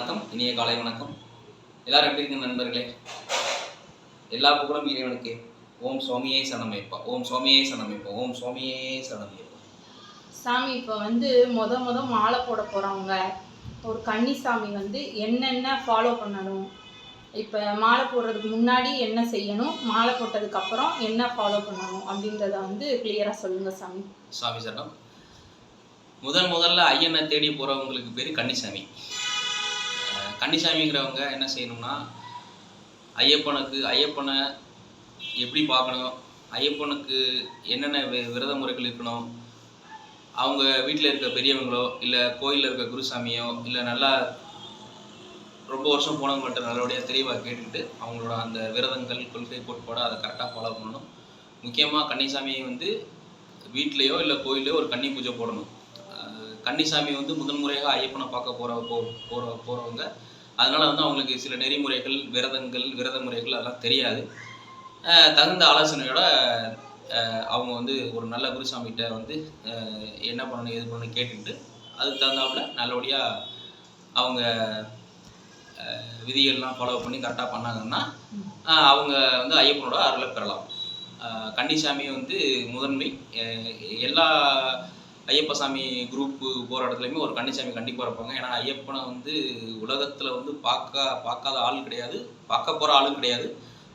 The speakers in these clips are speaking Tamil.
வணக்கம் இனிய காலை வணக்கம். எல்லாரும் எப்படி இருக்கீங்க நண்பர்களே? எல்லா புகழும் இறைவனுக்கு. ஓம் சுவாமியே சரணமைப்பா ஓம் சுவாமியே சரணமைப்பா ஓம் சுவாமியே சரணமைப்பா சாமி இப்போ வந்து முத முத மாலை போட போகிறவங்க ஒரு கன்னிசாமி வந்து என்னென்ன ஃபாலோ பண்ணணும்? இப்போ மாலை போடுறதுக்கு முன்னாடி என்ன செய்யணும்? மாலை போட்டதுக்கு அப்புறம் என்ன ஃபாலோ பண்ணணும்? அப்படின்றத வந்து கிளியராக சொல்லுங்க சாமி. சுவாமி சரணம். முதல் முதல்ல ஐயனை தேடி போகிறவங்களுக்கு பேர் கன்னிசாமி. கன்னிசாமிங்கிறவங்க என்ன செய்யணும்னா ஐயப்பனுக்கு ஐயப்பனை எப்படி பார்க்கணும் ஐயப்பனுக்கு என்னென்ன வி- விரத முறைகள் இருக்கணும் அவங்க வீட்டில் இருக்க பெரியவங்களோ இல்லை கோயிலில் இருக்க குருசாமியோ இல்லை நல்லா ரொம்ப வருஷம் போனவங்கள்ட்ட நல்லபடியாக தெளிவாக கேட்டுக்கிட்டு அவங்களோட அந்த விரதங்கள் கொள்கை கோட்பாடு அதை கரெக்டாக ஃபாலோ பண்ணணும். முக்கியமாக கன்னிசாமியை வந்து வீட்லேயோ இல்லை கோயிலையோ ஒரு கன்னி பூஜை போடணும். கன்னிசாமி வந்து முதல் முறையாக ஐயப்பனை பார்க்க போகிற போ போகிற போகிறவங்க அதனால் வந்து அவங்களுக்கு சில நெறிமுறைகள் விரதங்கள் விரத முறைகள் அதெல்லாம் தெரியாது. தகுந்த ஆலோசனையோட அவங்க வந்து ஒரு நல்ல குருசாமிகிட்ட வந்து என்ன பண்ணணும் எது பண்ணணும் கேட்டுக்கிட்டு அதுக்கு தகுந்தாப்புல நல்லபடியாக அவங்க விதிகள்லாம் ஃபாலோ பண்ணி கரெக்டாக பண்ணாங்கன்னா அவங்க வந்து ஐயப்பனோட அருளை பெறலாம். கன்னிசாமி வந்து முதன்மை. எல்லா ஐயப்பசாமி குரூப்பு போகிற இடத்துலையுமே ஒரு கன்னிசாமி கண்டிப்பாக இருப்பாங்க. ஏன்னா ஐயப்பனை வந்து உலகத்தில் வந்து பார்க்க பார்க்காத ஆள் கிடையாது. பார்க்க போகிற ஆளும் கிடையாது.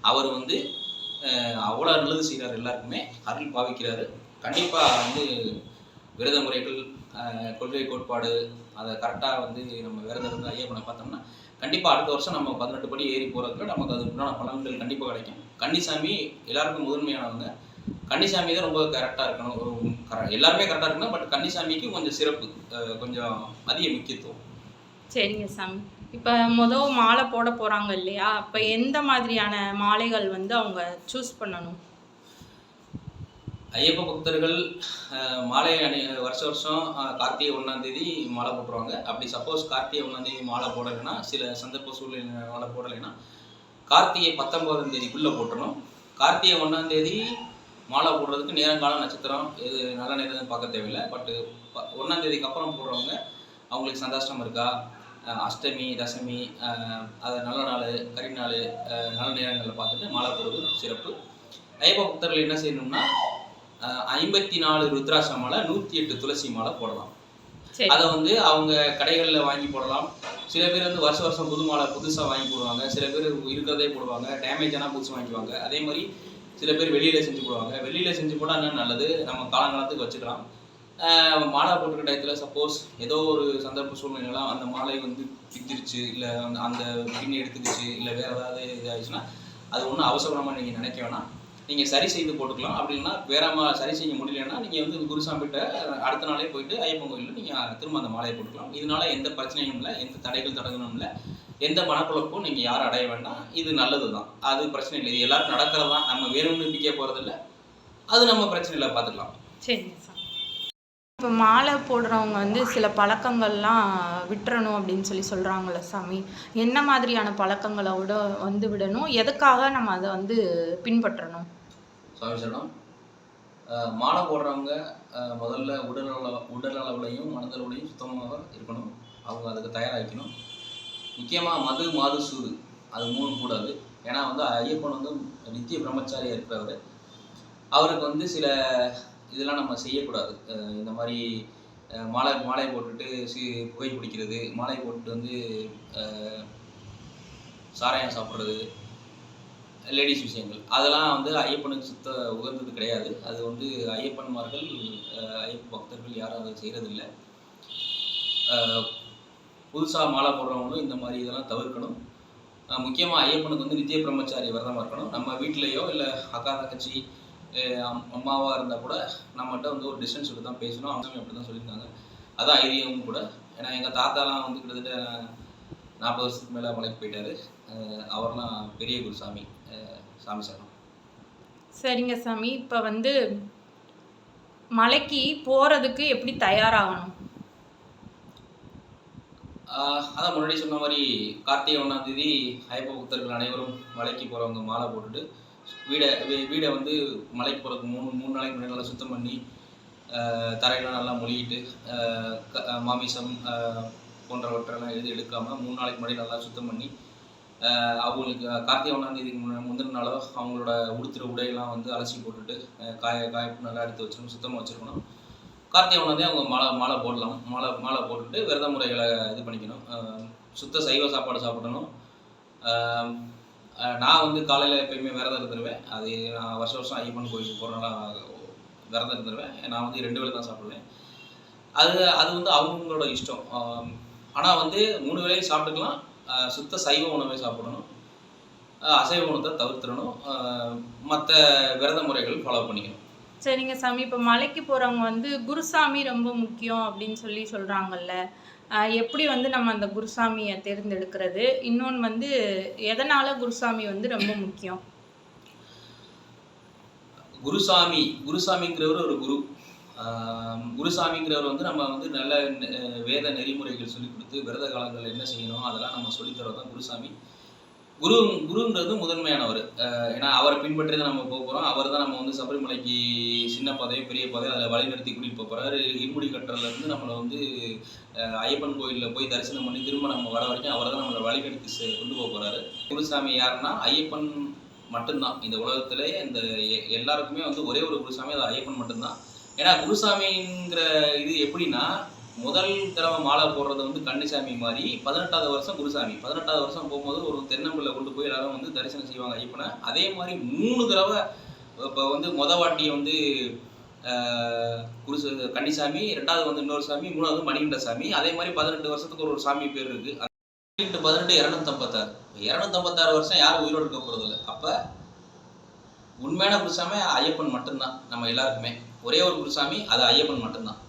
அவர் வந்து அவ்வளோ நல்லது செய்கிறார் எல்லாருக்குமே. அருள் பாவிக்கிறாரு. கண்டிப்பாக வந்து விரத முறைகள் கொள்கை கோட்பாடு அதை கரெக்டாக வந்து நம்ம விரதம் இருந்து ஐயப்பனை பார்த்தோம்னா கண்டிப்பாக அடுத்த வருஷம் நம்ம பதினெட்டு படி ஏறி போகிறதுல நமக்கு அது உண்டான பலன்கள் கண்டிப்பாக கிடைக்கும். கன்னிசாமி எல்லாருக்கும் முதன்மையானவங்க. கன்னிசாமி தான் ரொம்ப கரெக்டாக இருக்கணும். எல்லாருமே கரெக்டாக இருக்கணும் பட் கன்னிசாமிக்கு கொஞ்சம் சிறப்பு கொஞ்சம் அதிக முக்கியத்துவம். சரிங்க சாமி. இப்போ முதல் மாலை போட போகிறாங்க இல்லையா? அப்போ எந்த மாதிரியான மாலைகள் வந்து அவங்க சூஸ் பண்ணணும்? ஐயப்ப பக்தர்கள் மாலை அணி வருஷ வருஷம் கார்த்திகை ஒன்றாம் தேதி மாலை போட்டுருவாங்க. அப்படி சப்போஸ் கார்த்திகை ஒன்றாம் தேதி மாலை போடலைன்னா சில சந்தர்ப்ப சூழ்நிலை மாலை போடலைன்னா கார்த்திகை பத்தொன்பதாம் தேதிக்குள்ளே போட்டுறணும். கார்த்திகை ஒன்றாம் தேதி மாலை போடுறதுக்கு நேரங்காலம் நட்சத்திரம் எது நல்ல நேரம் பார்க்க தேவையில்லை. பட்டு ஒன்றாம் தேதிக்கு அப்புறம் போடுறவங்க அவங்களுக்கு சந்தாஷ்டம் இருக்கா? அஷ்டமி தசமி அது நல்ல நாள் கரி நாள் நல்ல நேரங்களில் பார்த்துட்டு மாலை போடுறது சிறப்பு. ஐயப்ப பக்தர்கள் என்ன செய்யணும்னா ஐம்பத்தி நாலு ருத்ராட்ச மாலை நூற்றி எட்டு துளசி மாலை போடலாம். அதை வந்து அவங்க கடைகளில் வாங்கி போடலாம். சில பேர் வந்து வருஷம் வருஷம் புது மாலை புதுசாக வாங்கி போடுவாங்க. சில பேர் இருக்கிறதே போடுவாங்க. டேமேஜ் ஆனால் புதுசு வாங்கிக்குவாங்க அதே மாதிரி சில பேர் வெளியில் செஞ்சு போடுவாங்க. வெளியில் செஞ்சு போட்டால் என்ன நல்லது? நம்ம காலங்காலத்துக்கு வச்சுக்கலாம். மாலை போட்டுருக்க டயத்தில் சப்போஸ் ஏதோ ஒரு சந்தர்ப்ப சூழ்நிலைலாம் அந்த மாலை வந்து பித்திருச்சு இல்லை அந்த அந்த பின் எடுத்துக்கிச்சு இல்லை வேறு ஏதாவது இதாகிடுச்சுன்னா அது ஒன்றும் அவசரமாக நீங்கள் நினைக்க வேணாம். நீங்கள் சரி செய்து போட்டுக்கலாம். அப்படி இல்லைன்னா வேற மா சரி செய்ய முடியலன்னா நீங்கள் வந்து குருசாமிகிட்ட அடுத்த நாளே போயிட்டு ஐயப்பன் கோயிலில் நீங்கள் திரும்ப அந்த மாலையை போட்டுக்கலாம். இதனால எந்த பிரச்சனையும் இல்லை எந்த தடைகள் தொடங்கணும் இல்லை. எந்த மனக்குழப்பமும் நீங்கள் யாரும் அடைய வேண்டாம். இது நல்லது தான் அது பிரச்சனை இல்லை. இது எல்லாருக்கும் நடக்கிறது தான் நம்ம வேணும்னு பிக்க போகிறதில்ல அது நம்ம பிரச்சனை இல்லை பார்த்துக்கலாம். சரிங்க இப்போ மாலை போடுறவங்க வந்து சில பழக்கங்கள்லாம் விட்டுறணும் அப்படின்னு சொல்லி சொல்கிறாங்கல்ல சாமி. என்ன மாதிரியான பழக்கங்களை விட வந்து விடணும்? எதுக்காக நம்ம அதை வந்து பின்பற்றணும்? சுவாமி அஹ் மாலை போடுறவங்க முதல்ல உடல் உடல் அளவுலையும் மனதளவுலையும் சுத்தமாக இருக்கணும். அவங்க அதுக்கு தயாராகிக்கணும். முக்கியமாக மது மாது சூது அது மூணு கூடாது. ஏன்னா வந்து ஐயப்பன் வந்து நித்திய பிரம்மச்சாரியாக இருக்கிறவர். அவருக்கு வந்து சில இதெல்லாம் நம்ம செய்யக்கூடாது. இந்த மாதிரி மாலை மாலை போட்டுட்டு சி புகை பிடிக்கிறது மாலை போட்டுட்டு வந்து சாராயம் சாப்பிட்றது லேடிஸ் விஷயங்கள். அதெல்லாம் வந்து ஐயப்பனுக்கு சுத்த உகந்தது கிடையாது. அது வந்து ஐயப்பன்மார்கள் ஐயப்ப பக்தர்கள் யாரும் அதை செய்கிறதில்ல புதுசாக மாலை போடுறவங்களும் இந்த மாதிரி இதெல்லாம் தவிர்க்கணும். முக்கியமாக ஐயப்பனுக்கு வந்து நித்திய பிரம்மச்சாரி விரதமாக இருக்கணும் நம்ம வீட்லேயோ இல்லை அக்கா தங்கச்சி அம்மாவாக இருந்தால் கூட நம்மகிட்ட வந்து ஒரு டிஸ்டன்ஸ் விட்டு தான் பேசணும். அவங்க அப்படி தான் சொல்லியிருக்காங்க. அதான் ஐரியமும் கூட. ஏன்னா எங்கள் தாத்தாலாம் வந்து கிட்டத்தட்ட நாற்பது வருஷத்துக்கு மேலே மலைக்கு போயிட்டாரு. அவர்லாம் பெரிய குருசாமி. சாமி சாமி சரணம். சரிங்க சாமி. இப்போ வந்து மலைக்கு போகிறதுக்கு எப்படி தயாராகணும்? அதான் முன்னாடி சொன்ன மாதிரி கார்த்திகை ஒன்றாம் தேதி ஐயப்ப பக்தர்கள் அனைவரும் மலைக்கு போகிறவங்க மாலை போட்டுட்டு வீடை வீ- வீடை வந்து மலைக்கு போகிறதுக்கு மூணு மூணு நாளைக்கு முன்னாடி நல்லா சுத்தம் பண்ணி தரையெல்லாம் நல்லா மொழிகிட்டு மாமிசம் போன்றவற்றெல்லாம் எது எடுக்காமல் மூணு நாளைக்கு முன்னாடி நல்லா சுத்தம் பண்ணி அவங்களுக்கு கார்த்திகை ஒன்றாம் தேதிக்கு முன்ன முந்தின நாளோ அவங்களோட உடுத்துற உடையெல்லாம் வந்து அலசி போட்டுட்டு காய காய நல்லா எடுத்து வச்சிருக்கணும் சுத்தமாக வச்சுருக்கணும். கார்த்திகை ஒன்றாந்தே அவங்க மாலை மாலை போடலாம். மாலை மாலை போட்டுட்டு விரத முறைகளை இது பண்ணிக்கணும். சுத்த சைவ சாப்பாடு சாப்பிடணும். நான் வந்து காலையில் எப்பயுமே விரதம் இருந்துருவேன். அது நான் வருஷம் வருஷம் ஐயப்பன் கோயிலுக்கு போகிறனால விரதம் இருந்துருவேன். நான் வந்து ரெண்டு வேலை தான் சாப்பிடுவேன். அது அது வந்து அவங்களோட இஷ்டம். ஆனால் வந்து மூணு வேளையும் சாப்பிட்டுக்கலாம். சுத்த சைவ உணவை சாப்பிடணும். அசைவ உணத்தை தவிர்த்திடணும். மற்ற விரத முறைகள் ஃபாலோ பண்ணிக்கணும். சரிங்க சாமி இப்போ மலைக்கு போகிறவங்க வந்து குருசாமி ரொம்ப முக்கியம் அப்படின்னு சொல்லி சொல்கிறாங்கல்ல எப்படி வந்து நம்ம அந்த குருசாமியை தேர்ந்தெடுக்கிறது? இன்னொன்று வந்து எதனால் குருசாமி வந்து ரொம்ப முக்கியம்? குருசாமி குருசாமிங்கிறவர் ஒரு குரு. ஆஹ் குருசாமிங்கிறவர் வந்து நம்ம வந்து நல்ல வேத நெறிமுறைகள் சொல்லி கொடுத்து விரத காலங்கள் என்ன செய்யணும் அதெல்லாம் நம்ம சொல்லித்தரதான் குருசாமி. குரு குருன்றது முதன்மையானவர். ஏன்னா அவரை பின்பற்றி தான் நம்ம போக போகிறோம் அவர் தான் நம்ம வந்து சபரிமலைக்கு சின்ன பதவி பெரிய பதவி அதில் வழிநடத்தி கூட்டிகிட்டு போக போகிறாரு இருமுடி கட்டுறதுலேருந்து நம்மளை வந்து ஐயப்பன் கோயிலில் போய் தரிசனம் பண்ணி திரும்ப நம்ம வர வரைக்கும் அவர் தான் நம்மளை வழிநடத்தி கொண்டு போக போகிறாரு குருசாமி யாருன்னா ஐயப்பன் மட்டும்தான். இந்த உலகத்திலே இந்த எ- எல்லாருக்குமே வந்து ஒரே ஒரு குருசாமி அது ஐயப்பன் மட்டும்தான். ஏன்னா குருசாமிங்கிற இது எப்படின்னா முதல் தடவை மாலை போடுறது வந்து கன்னிசாமி மாதிரி பதினெட்டாவது வருஷம் குருசாமி. பதினெட்டாவது வருஷம் போகும்போது ஒரு தென்னம்பிள்ளை கொண்டு போய் எல்லாரும் வந்து தரிசனம் செய்வாங்க ஐயப்பனை. அதே மாதிரி மூணு தடவை இப்போ வந்து மொத வாட்டி வந்து குருசு கன்னிசாமி ரெண்டாவது வந்து இன்னொரு சாமி மூணாவது மணிகண்ட சாமி அதே மாதிரி பதினெட்டு வருஷத்துக்கு ஒரு ஒரு சாமி பேர் இருக்கு. பதினெட்டு பதினெட்டு இரநூத்தம்பத்தாறு. இரநூத்தம்பத்தாறு வருஷம் யாரும் உயிரோடு இருக்க போறது இல்லை. அப்போ உண்மையான குருசாமி ஐயப்பன் மட்டும்தான். நம்ம எல்லாருக்குமே. ஒரே ஒரு குருசாமி அது ஐயப்பன் மட்டும்தான்.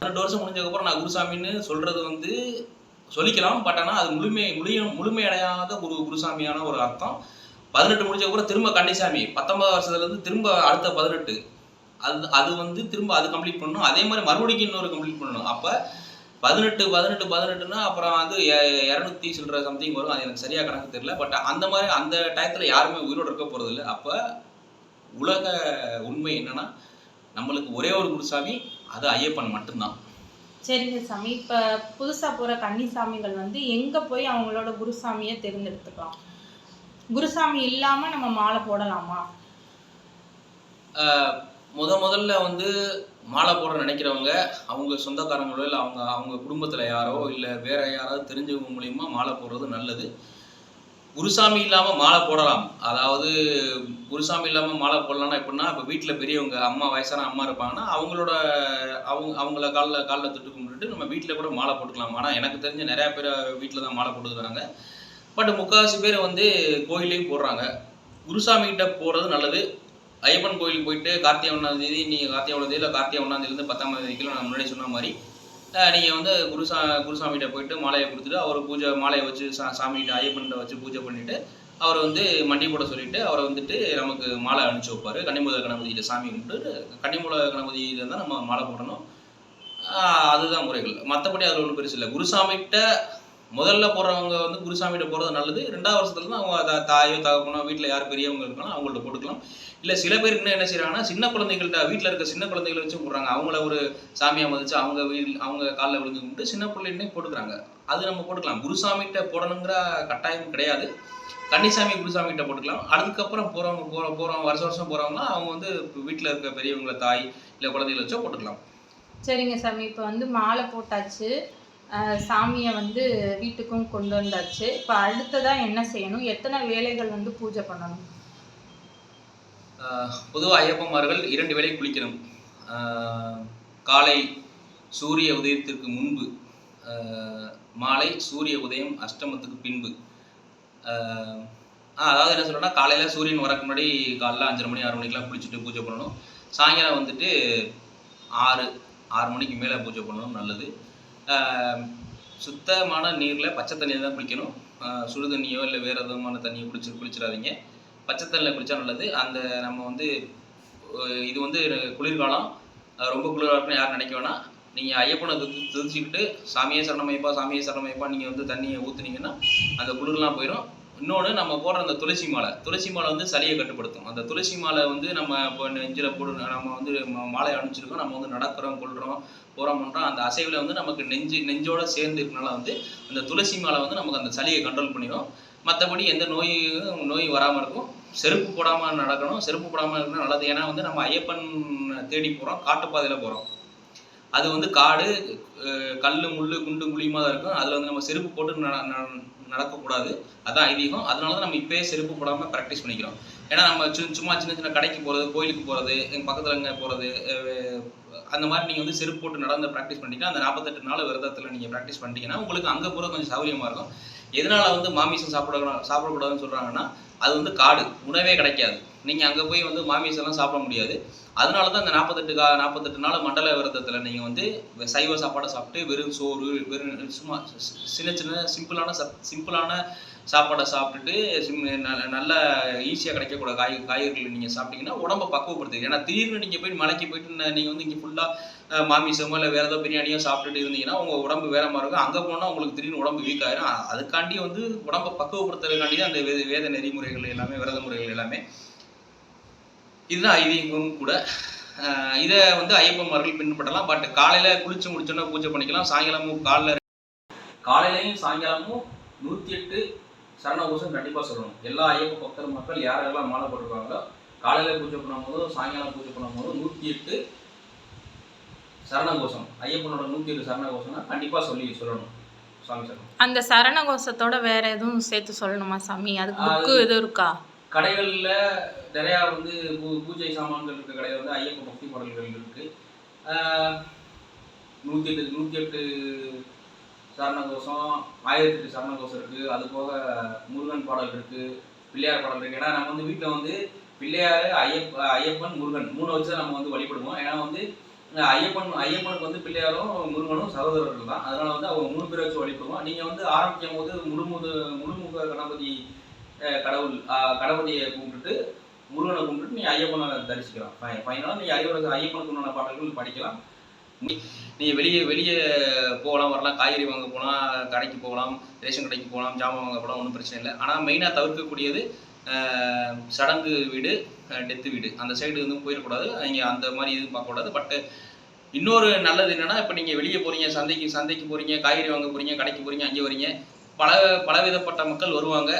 பன்னெண்டு வருஷம் முடிஞ்சதுக்கப்புறம் நான் குருசாமின்னு சொல்றது வந்து சொல்லிக்கலாம். பட் ஆனால் அது முழுமை முழுமைய முழுமையடையாத ஒரு குருசாமியான ஒரு அர்த்தம். பதினெட்டு முடிஞ்சதுக்கப்புறம் திரும்ப கண்டிசாமி பத்தொன்பது வருஷத்துலேருந்து திரும்ப அடுத்த பதினெட்டு. அது அது வந்து திரும்ப அது கம்ப்ளீட் பண்ணணும். அதே மாதிரி மறுபடியும் இன்னொரு கம்ப்ளீட் பண்ணணும். அப்போ பதினெட்டு பதினெட்டு பதினெட்டுன்னா அப்புறம் வந்து எ- இரநூத்தி சில்லற சம்திங் வரும். அது எனக்கு சரியாக கணக்கு தெரியல. பட் அந்த மாதிரி அந்த டயத்தில் யாருமே உயிரோடு இருக்க போகிறது இல்லை அப்போ உலக உண்மை என்னன்னா நம்மளுக்கு ஒரே ஒரு குருசாமி அது ஐயப்பன் மட்டும்தான். சரிங்க சாமி. இப்போ புதுசாக போகிற கன்னிசாமிகள் வந்து எங்கே போய் அவங்களோட குருசாமியை தேர்ந்தெடுத்துக்கலாம்? குருசாமி இல்லாமல் நம்ம மாலை போடலாமா? ஆஹ் முத முதல்ல வந்து மாலை போட நினைக்கிறவங்க அவங்க சொந்தக்காரங்களோ இல்லை அவங்க அவங்க குடும்பத்தில் யாரோ இல்லை வேற யாராவது தெரிஞ்சவங்க மூலியமா மாலை போடுறது நல்லது. குருசாமி இல்லாமல் மாலை போடலாம். அதாவது குருசாமி இல்லாமல் மாலை போடலாம்னா எப்படின்னா இப்போ வீட்டில் பெரியவங்க அம்மா வயசான அம்மா இருப்பாங்கன்னா அவங்களோட அவங்க அவங்கள காலில் காலில் தொட்டு கும்பிட்டுட்டு நம்ம வீட்டில் கூட மாலை போட்டுக்கலாம். ஆனால் எனக்கு தெரிஞ்ச நிறையா பேர் வீட்டில் தான் மாலை போட்டுக்கிறாங்க பட் முக்கால்வாசி பேர் வந்து கோயிலையும் போடுறாங்க. குருசாமிகிட்ட போகிறது நல்லது. ஐயப்பன் கோயிலுக்கு போயிட்டு கார்த்திகை ஒன்றாம் தேதி நீங்கள் கார்த்திகை ஒன்றாம் தேதி இல்லை கார்த்திகை ஒன்றாம் தேதியிலேருந்து பத்தாம் தேதிக்குள்ள நான் முன்னாடி சொன்ன மாதிரி நீங்கள் வந்து குருசா குருசாமிகிட்ட போயிட்டு மாலையை கொடுத்துட்டு அவர் பூஜை மாலையை வச்சு சா சாமிகிட்ட ஐயப்பன்கிட்ட வச்சு பூஜை பண்ணிட்டு அவர் வந்து மண்டி போட சொல்லிட்டு அவரை வந்துட்டு நமக்கு மாலை அனுப்பிச்சு வைப்பார். கன்னிமூல கணபதியிட்ட சாமி கும்பிட்டு கன்னிமூல கணபதியில தான் நம்ம மாலை போடணும். அதுதான் முறைகள். மற்றபடி அதில் ஒன்றும் பெருசு இல்லை. குருசாமிகிட்ட முதல்ல போடுறவங்க வந்து குருசாமிகிட்ட போகிறது நல்லது. ரெண்டாவது வருஷத்துல தான் அவங்க தாயோ தகப்பனோ வீட்டில் யார் பெரியவங்க இருக்கணும் அவங்கள்ட்ட போட்டுக்கலாம். இல்லை சில பேர் இன்னும் என்ன செய்கிறாங்கன்னா சின்ன குழந்தைகள்ட்ட வீட்டில் இருக்க சின்ன குழந்தைகளை வச்சு போடுறாங்க. அவங்கள ஒரு சாமியாக மதிச்சு அவங்க வீட்டில் அவங்க காலில் விழுந்து கும்பிட்டு சின்ன பிள்ளைன்னே போட்டுக்கிறாங்க. அது நம்ம போட்டுக்கலாம். குருசாமிகிட்ட போடணுங்கிற கட்டாயம் கிடையாது. கன்னிசாமி குருசாமிகிட்ட போட்டுக்கலாம். அதுக்கப்புறம் போகிறவங்க போகிற போகிறவங்க வருஷம் வருஷம் போகிறவங்களாம் அவங்க வந்து வீட்டில் இருக்க பெரியவங்கள தாய் இல்லை குழந்தைகளை வச்சோ போட்டுக்கலாம். சரிங்க சாமி. இப்போ வந்து மாலை போட்டாச்சு. சாமியை வந்து வீட்டுக்கும் கொண்டு வந்தாச்சு. இப்போ அடுத்ததாக என்ன செய்யணும்? எத்தனை வேலைகள் வந்து பூஜை பண்ணணும்? பொதுவாக ஐயப்பன்மார்கள் இரண்டு வேலை குளிக்கணும். காலை சூரிய உதயத்திற்கு முன்பு மாலை சூரிய உதயம் அஷ்டமத்துக்கு பின்பு. அதாவது என்ன சொல்லணும்னா காலையில் சூரியன் வரக்கு முன்னாடி காலைல அஞ்சரை மணி ஆறு மணிக்கெலாம் குளிச்சுட்டு பூஜை பண்ணணும். சாயங்காலம் வந்துட்டு ஆறு ஆறு மணிக்கு மேலே பூஜை பண்ணணும். நல்லது. சுத்தமான நீரில் பச்சை தண்ணியை தான் குளிக்கணும் சுடு தண்ணியோ இல்லை வேறு விதமான தண்ணியோ குளிச்சு குளிச்சிடாதீங்க. பச்சை தண்ணியில் குளித்தா நல்லது. அந்த நம்ம வந்து இது வந்து குளிர்காலம். ரொம்ப குளிராக இருக்குன்னு யாரும் நினைக்க வேணாம். நீங்கள் ஐயப்பனை துதி துதிச்சுக்கிட்டு சாமியே சரணமைப்பா சாமியே சரணமைப்பா நீங்கள் வந்து தண்ணியை ஊற்றுனீங்கன்னா அந்த குளிர்லாம் போயிடும். இன்னொன்று நம்ம போடுற அந்த துளசி மாலை. துளசி மாலை வந்து சளியை கட்டுப்படுத்தும். அந்த துளசி மாலை வந்து நம்ம இப்போ நெஞ்சில் போடு நம்ம வந்து மாலை அணிச்சிருக்கோம் நம்ம வந்து நடக்கிறோம் கொள்கிறோம் போகிறோம் பண்ணுறோம் அந்த அசைவில் வந்து நமக்கு நெஞ்சு நெஞ்சோட சேர்ந்து இருக்கனால வந்து அந்த துளசி மாலை வந்து நமக்கு அந்த சளியை கண்ட்ரோல் பண்ணிடும். மற்றபடி எந்த நோயும் நோய் வராமல் இருக்கும். செருப்பு போடாமல் நடக்கணும். செருப்பு போடாமல் இருக்கணும் நல்லது. ஏன்னா வந்து நம்ம ஐயப்பன் தேடி போகிறோம் காட்டுப்பாதையில் போகிறோம் அது வந்து காடு கல் முள் குண்டு குழியுமா தான் இருக்கும். அதில் வந்து நம்ம செருப்பு போட்டு நடக்கக்கூடாது. அதான் ஐதீகம். அதனால தான் நம்ம இப்போயே செருப்பு போடாமல் ப்ராக்டிஸ் பண்ணிக்கிறோம். ஏன்னா நம்ம சும்மா சின்ன சின்ன கடைக்கு போகிறது கோயிலுக்கு போகிறது எங்கள் பக்கத்தில் எங்கே போகிறது அந்த மாதிரி நீங்கள் வந்து செருப்பு போட்டு நடந்து ப்ராக்டிஸ் பண்ணிட்டீங்கன்னா அந்த நாற்பத்தெட்டு நாள் விரதத்தில் நீங்கள் ப்ராக்டிஸ் பண்ணிட்டீங்கன்னா உங்களுக்கு அங்கே போகிற கொஞ்சம் சௌகரியமாக இருக்கும். எதனால வந்து மாமிசம் சாப்பிட சாப்பிடக்கூடாதுன்னு சொல்கிறாங்கன்னா அது வந்து காடு. உணவே கிடைக்காது. நீங்கள் அங்கே போய் வந்து மாமிசம்லாம் சாப்பிட முடியாது. அதனால தான் இந்த நாற்பத்தெட்டு கா நாற்பத்தெட்டு நாள் மண்டல விரதத்தில் நீங்கள் வந்து சைவ சாப்பாடை சாப்பிட்டு வெறும் சோறு வெறும் சும்மா சின்ன சின்ன சிம்பிளான சத் சிம்பிளான சாப்பாடை சாப்பிட்டுட்டு சிம் ந- நல்ல ஈஸியாக கிடைக்கக்கூடிய காய் காய்கறிகளை நீங்கள் சாப்பிட்டீங்கன்னா உடம்பை பக்குவப்படுத்துது. ஏன்னா திடீர்னு நீங்கள் போய் மலைக்கு போயிட்டு நீங்கள் வந்து இங்கே ஃபுல்லாக மாமிசமோ இல்லை வேறு ஏதோ பிரியாணியோ சாப்பிட்டுட்டு இருந்தீங்கன்னா உங்கள் உடம்பு வேற மாதிரி இருக்கும். அங்கே போனால் உங்களுக்கு திடீர்னு உடம்பு வீக் ஆயிரும். அதுக்காண்டி வந்து உடம்பை பக்குவப்படுத்துறதுக்காண்டி தான் அந்த வேத வேத நெறிமுறைகள் எல்லாமே விரத முறைகள் எல்லாமே இதுதான் ஐதீகம் கூட. இதை வந்து ஐயப்பன்மார்கள் பின்பற்றலாம். பட் காலையில் குளிச்சு முடிச்சோன்னா பூஜை பண்ணிக்கலாம். சாயங்காலமும் காலைல காலையிலையும் சாயங்காலமும் நூற்றி எட்டு சரணகோஷம் கண்டிப்பாக சொல்லணும். எல்லா ஐயப்ப பக்தர் மக்கள் யாரெல்லாம் மாலை போட்டிருக்காங்களோ காலையில் பூஜை பண்ணும்போதும் சாயங்காலம் பூஜை பண்ணும்போதும் நூற்றி எட்டு சரணகோஷம் ஐயப்பனோட நூற்றி எட்டு சரணகோஷம்னா கண்டிப்பாக சொல்லி சொல்லணும். சாமி சொல்லணும் அந்த சரணகோஷத்தோட வேற எதுவும் சேர்த்து சொல்லணுமா சாமி? அதுக்கு புக்கு எதுவும் இருக்கா? கடைகளில் நிறையா வந்து பூ பூஜை சாமான்கள் இருக்க கடையில் வந்து ஐயப்ப பக்தி பாடல்கள் இருக்குது நூற்றி எட்டு நூற்றி எட்டு சரணகோஷம் ஆயிரத்தி எட்டு சரணகோஷம் இருக்குது அது போக முருகன் பாடல் இருக்குது பிள்ளையார் பாடல் இருக்குது ஏன்னா நம்ம வந்து வீட்டில் வந்து பிள்ளையார் ஐயப்ப ஐயப்பன் முருகன் மூணு வச்சு தான் நம்ம வந்து வழிபடுவோம். ஏன்னா வந்து ஐயப்பன் ஐயப்பனுக்கு வந்து பிள்ளையாரும் முருகனும் சகோதரர்கள் தான். அதனால வந்து அவங்க மூணு பேரை வச்சு வழிபடுவோம். நீங்கள் வந்து ஆரம்பிக்கும் போது முழுமுது முழுமுக கணபதி கடவுள் கடவுளையை கும்பிட்டு கும்பிட்டுட்டு முருகனை கும்பிட்டுட்டு நீ ஐயப்பனை தரிசிக்கலாம். ஃபைனலாக நீ ஐயப்பனுக்கு ஐயப்பனுக்கு உண்டான பாடல்கள் படிக்கலாம். நீ- நீ வெளியே வெளியே போகலாம் வரலாம். காய்கறி வாங்க போகலாம் கடைக்கு போகலாம் ரேஷன் கடைக்கு போகலாம் ஜாமான் வாங்க போகலாம் ஒன்றும் பிரச்சனை இல்லை. ஆனால் மெயினாக தவிர்க்கக்கூடியது சடங்கு வீடு டெத்து வீடு. அந்த சைடு வந்து போயிடக்கூடாது. நீங்கள் அந்த மாதிரி எதுவும் பார்க்கக்கூடாது. பட்டு இன்னொரு நல்லது என்னன்னா இப்போ நீங்கள் வெளியே போகிறீங்க சந்தைக்கு சந்தைக்கு போகிறீங்க காய்கறி வாங்க போகிறீங்க கடைக்கு போகிறீங்க அங்கே வரீங்க. பல பலவிதப்பட்ட மக்கள் வருவாங்க.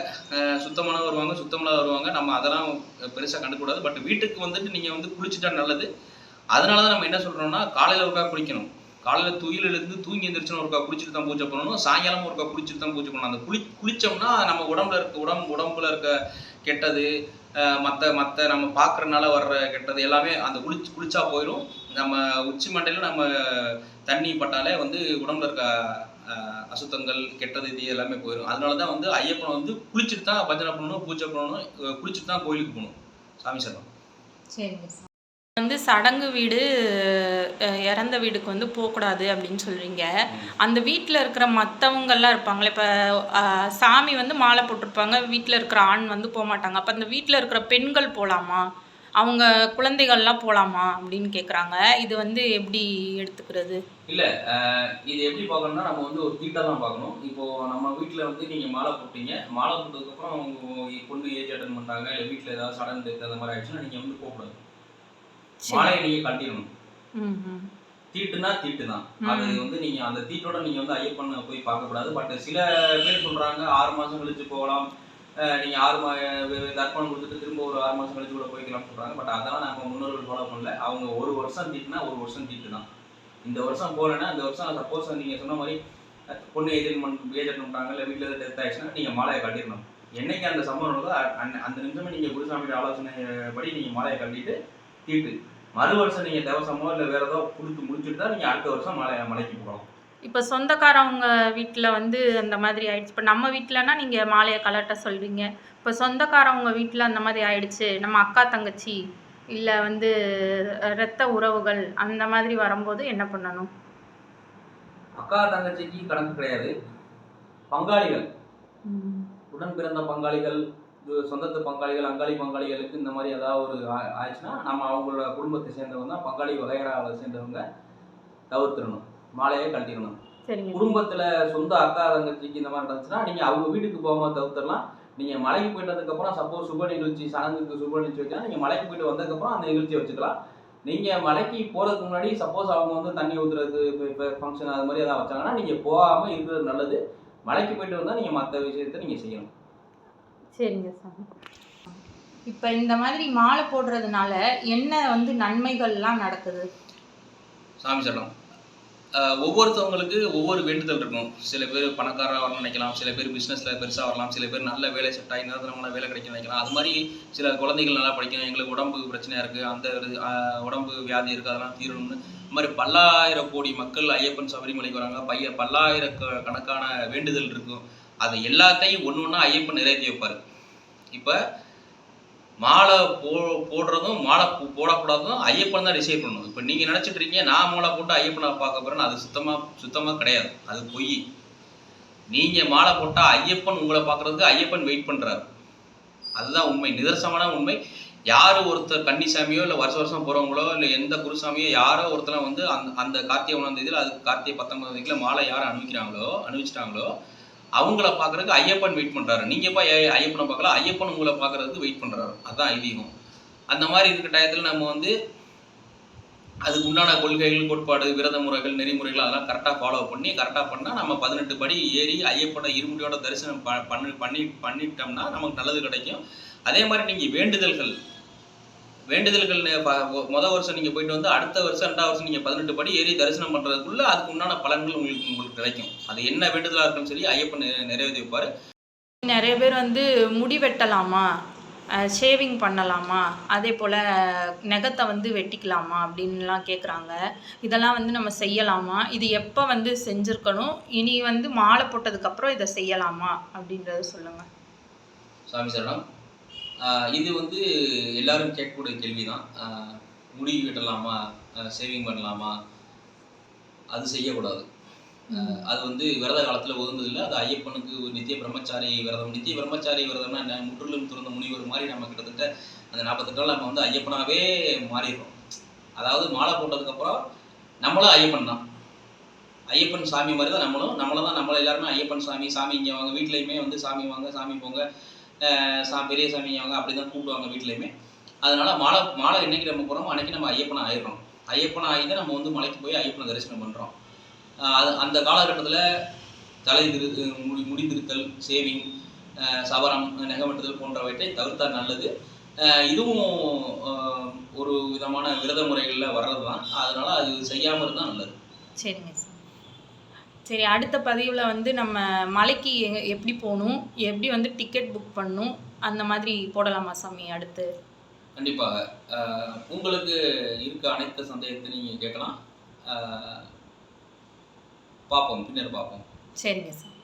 சுத்தமான வருவாங்க சுத்தமில்லாத வருவாங்க. நம்ம அதெல்லாம் பெருசாக கண்டுக்கூடாது பட் வீட்டுக்கு வந்துட்டு நீங்கள் வந்து குளிச்சுட்டா நல்லது. அதனால தான் நம்ம என்ன சொல்கிறோம்னா காலையில் ஒருக்கா குளிக்கணும் காலையில் துயிலிருந்து தூங்கி எந்திரிச்சுன்னு ஒருக்கா குளிச்சுட்டு தான் பூஜை பண்ணணும். சாயங்காலம் ஒருக்கா குளிச்சுட்டு தான் பூஜை பண்ணணும். அந்த குளி குளிச்சோம்னா நம்ம உடம்புல இருக்க உடம்பு உடம்புல இருக்க கெட்டது மற்ற மற்ற நம்ம பார்க்குறனால வர்ற கெட்டது எல்லாமே அந்த குளிச்சு குளிச்சா போயிடும் நம்ம உச்சி மண்டையில் நம்ம தண்ணி பட்டாலே வந்து உடம்புல இருக்க அசுத்தங்கள் கெட்டது இது எல்லாமே போயிடும் அதனால தான் வந்து ஐயப்பனை வந்து குளிச்சுட்டு தான் பஜனை பண்ணணும் பூஜை பண்ணணும் குளிச்சுட்டு தான் கோயிலுக்கு போகணும். சாமி சரணம். சரிங்க வந்து சடங்கு வீடு இறந்த வீடுக்கு வந்து போகக்கூடாது அப்படின்னு சொல்றீங்க. அந்த வீட்டில் இருக்கிற மற்றவங்கெல்லாம் இருப்பாங்களே இப்போ சாமி வந்து மாலை போட்டிருப்பாங்க வீட்டில் இருக்கிற ஆண் வந்து போக மாட்டாங்க அப்போ அந்த வீட்டில் இருக்கிற பெண்கள் போகலாமா? அவங்க குழந்தைகள்லாம் போகலாமா அப்படின்னு கேட்குறாங்க இது வந்து எப்படி எடுத்துக்கிறது? இல்லை இது எப்படி பார்க்கணும்னா நம்ம வந்து ஒரு தீட்டை தான் பார்க்கணும். இப்போ நம்ம வீட்டில் வந்து நீங்கள் மாலை போட்டீங்க. மாலை போட்டதுக்கப்புறம் உங்க பொண்ணு ஏஜ் அட்டன் பண்ணுறாங்க இல்லை வீட்டில் ஏதாவது சடன் டெத் அந்த மாதிரி ஆயிடுச்சுன்னா நீங்கள் வந்து போகக்கூடாது. மாலையை நீங்கள் கட்டிடணும். தீட்டுனா தீட்டு தான் அது வந்து நீங்க அந்த தீட்டோட நீங்க வந்து ஐயப்பனை போய் பார்க்கக்கூடாது. பட் சில பேர் சொல்றாங்க ஆறு மாசம் கழிச்சு போகலாம். நீங்கள் ஆறு மா தர்ப்பணம் கொடுத்துட்டு திரும்ப ஒரு ஆறு மாதம் கழிச்சு கூட போய்க்கலாம்னு சொல்கிறாங்க பட் அதெல்லாம் நாங்கள் முன்னோர்கள் ஃபாலோ பண்ணல. அவங்க ஒரு வருஷம் தீட்டுனா ஒரு வருஷம் தீட்டு தான். இந்த வருஷம் போகலன்னா இந்த வருஷம் சப்போஸ் நீங்கள் சொன்ன மாதிரி பொண்ணு ஏஜென்ட் பண்ண பண்ணுறாங்க இல்லை வீட்டில் ஏதாவது டெத் ஆகிடுச்சுன்னா நீங்கள் மாலையை கட்டிடணும். என்னைக்கு அந்த சம்பவம் நடந்தோ அந்த நிமிஷமே நீங்கள் குருசாமியோட ஆலோசனை படி நீங்கள் மாலையை கட்டிட்டு தீட்டு. மறு வருஷம் நீங்கள் தேவசமோ இல்லை வேறு ஏதோ கொடுத்து முடிச்சுட்டு தான் நீங்கள் அடுத்த வருஷம் மலை மலைக்கு போகலாம் இப்போ சொந்தக்காரவங்க வீட்டில் வந்து அந்த மாதிரி ஆயிடுச்சு. இப்போ நம்ம வீட்டிலனா நீங்கள் மாலையை கலட்ட சொல்கிறீங்க இப்போ சொந்தக்காரவங்க வீட்டில் அந்த மாதிரி ஆயிடுச்சு. நம்ம அக்கா தங்கச்சி இல்லை வந்து இரத்த உறவுகள் அந்த மாதிரி வரும்போது என்ன பண்ணணும்? அக்கா தங்கச்சிக்கு கணக்கு கிடையாது. பங்காளிகள். உடன் பிறந்த பங்காளிகள் சொந்தத்து பங்காளிகள் அங்காளி பங்காளிகளுக்கு இந்த மாதிரி ஏதாவது ஒரு ஆயிடுச்சுன்னா நம்ம அவங்களோட குடும்பத்தை சேர்ந்தவங்க தான் பங்காளி வகையறாவை சேர்ந்தவங்க தவிர்த்திடணும். மாலையை கட்டிடணும் சரிங்க. குடும்பத்துல சொந்த அக்கா தங்கச்சிக்கு இந்த மாதிரி நடந்துச்சுன்னா நீங்க அவங்க வீட்டுக்கு போகாம தவிர்த்திடலாம். நீங்கள் மலைக்கு போயிட்டு வந்ததுக்கப்புறம் சப்போஸ் சுப நிகழ்ச்சி சடங்குக்கு சுப நிகழ்ச்சி வைக்கலாம் நீங்கள் மலைக்கு போயிட்டு வந்ததுக்கப்புறம் அந்த நிகழ்ச்சியை வச்சுக்கலாம். நீங்கள் மலைக்கு போகிறதுக்கு முன்னாடி சப்போஸ் அவங்க வந்து தண்ணி ஊற்றுறது இப்போ ஃபங்க்ஷன் அது மாதிரி எதாவது வச்சாங்கன்னா நீங்கள் போகாமல் இருக்கிறது நல்லது. மலைக்கு போயிட்டு வந்தால் நீங்கள் மற்ற விஷயத்தை நீங்கள் செய்யணும். சரிங்க சாமி. இப்போ இந்த மாதிரி மாலை போடுறதுனால என்ன வந்து நன்மைகள்லாம் நடக்குது? சாமி ஆஹ் ஒவ்வொருத்தவங்களுக்கு ஒவ்வொரு வேண்டுதல் இருக்கும். சில பேர் பணக்காரராக வரணும்னு நினைக்கலாம். சில பேர் பிஸ்னஸில் பெருசாக வரலாம். சில பேர் நல்ல வேலை செட் ஆகி நிரந்தரமான வேலை கிடைக்கும் நினைக்கலாம். அது மாதிரி சில குழந்தைகள் நல்லா படிக்கணும் எங்களுக்கு உடம்பு பிரச்சனையாக இருக்குது அந்த உடம்பு வியாதி இருக்குது அதெல்லாம் தீரணும்னு. இந்த மாதிரி பல்லாயிரம் கோடி மக்கள் ஐயப்பன் சபரிமலைக்கு வராங்க. பைய பல்லாயிர கணக்கான வேண்டுதல் இருக்கும். அது எல்லாத்தையும் ஒன்று ஒன்றா ஐயப்பன் நிறைவேற்றி வைப்பார். இப்போ மாலை போ போடுறதும் மாலை போடக்கூடாதும் ஐயப்பன் தான் டிசைட் பண்ணணும். இப்போ நீங்கள் நினச்சிட்டு இருக்கீங்க நான் மாலை போட்டு ஐயப்பனை பார்க்க போகிறேன்னு அது சுத்தமாக சுத்தமாக கிடையாது. அது பொய். நீங்கள் மாலை போட்டால் ஐயப்பன் உங்களை பார்க்குறதுக்கு ஐயப்பன் வெயிட் பண்ணுறாரு அதுதான் உண்மை. நிதர்சனமான உண்மை. யார் ஒருத்தர் கன்னிசாமியோ இல்லை வருஷ வருஷம் போகிறவங்களோ இல்லை எந்த குருசாமியோ யாரோ ஒருத்தர் வந்து அந்த அந்த கார்த்திகை ஒன்றாம் தேதியில் அதுக்கு கார்த்திகை பத்தொன்பதாம் தேதியில் மாலை யார் அனுப்பிக்கிறாங்களோ அனுப்பிச்சிட்டாங்களோ அவங்கள பார்க்கறதுக்கு ஐயப்பன் வெயிட் பண்ணுறாரு நீங்கள் போய் ஐயப்பனை பார்க்கல ஐயப்பன் உங்களை பார்க்கறதுக்கு வெயிட் பண்ணுறாரு அதுதான் ஐதீகம். அந்த மாதிரி இருக்கிற டயத்தில் நம்ம வந்து அதுக்கு உண்டான கொள்கைகள் கோட்பாடு விரத முறைகள் நெறிமுறைகள் அதெல்லாம் கரெக்டாக ஃபாலோ பண்ணி கரெக்டாக பண்ணால் நம்ம பதினெட்டு படி ஏறி ஐயப்பனை இருமுடியோட தரிசனம் ப பண்ணி பண்ணி பண்ணிட்டோம்னா நமக்கு நல்லது கிடைக்கும். அதே மாதிரி நீங்கள் வேண்டுதல்கள் வேண்டுதல்கள் மொத வருஷம் நீங்கள் போயிட்டு வந்து அடுத்த வருஷம் ரெண்டாவது வருஷம் நீங்கள் பதினெட்டு படி ஏறி தரிசனம் பண்ணுறதுக்குள்ள அதுக்கு உண்டான பலன்கள் உங்களுக்கு உங்களுக்கு கிடைக்கும். அது என்ன வேண்டுதலாக இருக்குன்னு சொல்லி ஐயப்பன் நிறை- நிறைவேற்றி வைப்பார். நிறைய பேர் வந்து முடி வெட்டலாமா? ஷேவிங் பண்ணலாமா? அதே போல் நகத்தை வந்து வெட்டிக்கலாமா? அப்படின்லாம் கேட்குறாங்க இதெல்லாம் வந்து நம்ம செய்யலாமா? இது எப்போ வந்து செஞ்சுருக்கணும்? இனி வந்து மாலை போட்டதுக்கப்புறம் இதை செய்யலாமா? அப்படின்றத சொல்லுங்கள் சாமி சரணம். இது வந்து எல்லாரும் கேட்கக்கூடிய கேள்வி தான் முடி வெட்டலாமா சேவிங் பண்ணலாமா? அது செய்யக்கூடாது. அது வந்து விரத காலத்தில் ஒதுந்ததில்லை அது ஐயப்பனுக்கு ஒரு நித்திய பிரம்மச்சாரி விரதம். நித்திய பிரம்மச்சாரி விரதம்னா என்ன? முற்றிலும் துறந்த முனிவர் மாதிரி நம்ம கிட்டத்தட்ட அந்த நாற்பத்தெட்டு நாள் நம்ம வந்து ஐயப்பனாவே மாறிடுறோம். அதாவது மாலை போட்டதுக்கப்புறம் நம்மளும் ஐயப்பன் தான். ஐயப்பன் சாமி மாதிரி தான் நம்மளும். நம்மள தான் நம்மள எல்லாருமே ஐயப்பன் சாமி சாமி இங்கே வாங்க வீட்லேயுமே வந்து சாமி வாங்க சாமி போங்க சா பெரிய சாமி அவங்க அப்படி தான் கூப்பிடுவாங்க வீட்லேயுமே. அதனால் மாலை மாலை என்னைக்கு நம்ம போகிறோமோ அன்றைக்கி நம்ம ஐயப்பனை ஆயிடுறோம். ஐயப்பனை ஆகி தான் நம்ம வந்து மலைக்கு போய் ஐயப்பனை தரிசனம் பண்ணுறோம் அது அந்த காலகட்டத்தில் தலை திரு முடி முடி திருத்தல் சேவிங் சவரம் நெகமட்டுதல் போன்றவற்றை தவிர்த்தால் நல்லது. இதுவும் ஒரு விதமான விரத முறைகளில் வர்றது தான் அதனால் அது செய்யாமல் இருந்தால் நல்லது. சரிங்க சார் அடுத்த பதிவில் வந்து நம்ம மலைக்கு எங்க எப்படி போகணும் எப்படி வந்து டிக்கெட் புக் பண்ணணும் அந்த மாதிரி போடலாமா சாமி அடுத்து? கண்டிப்பாக உங்களுக்கு இருக்க அனைத்து சந்தேகத்தை நீங்கள் கேட்கலாம். பார்ப்போம் பின்னர் பார்ப்போம். சரிங்க சார்.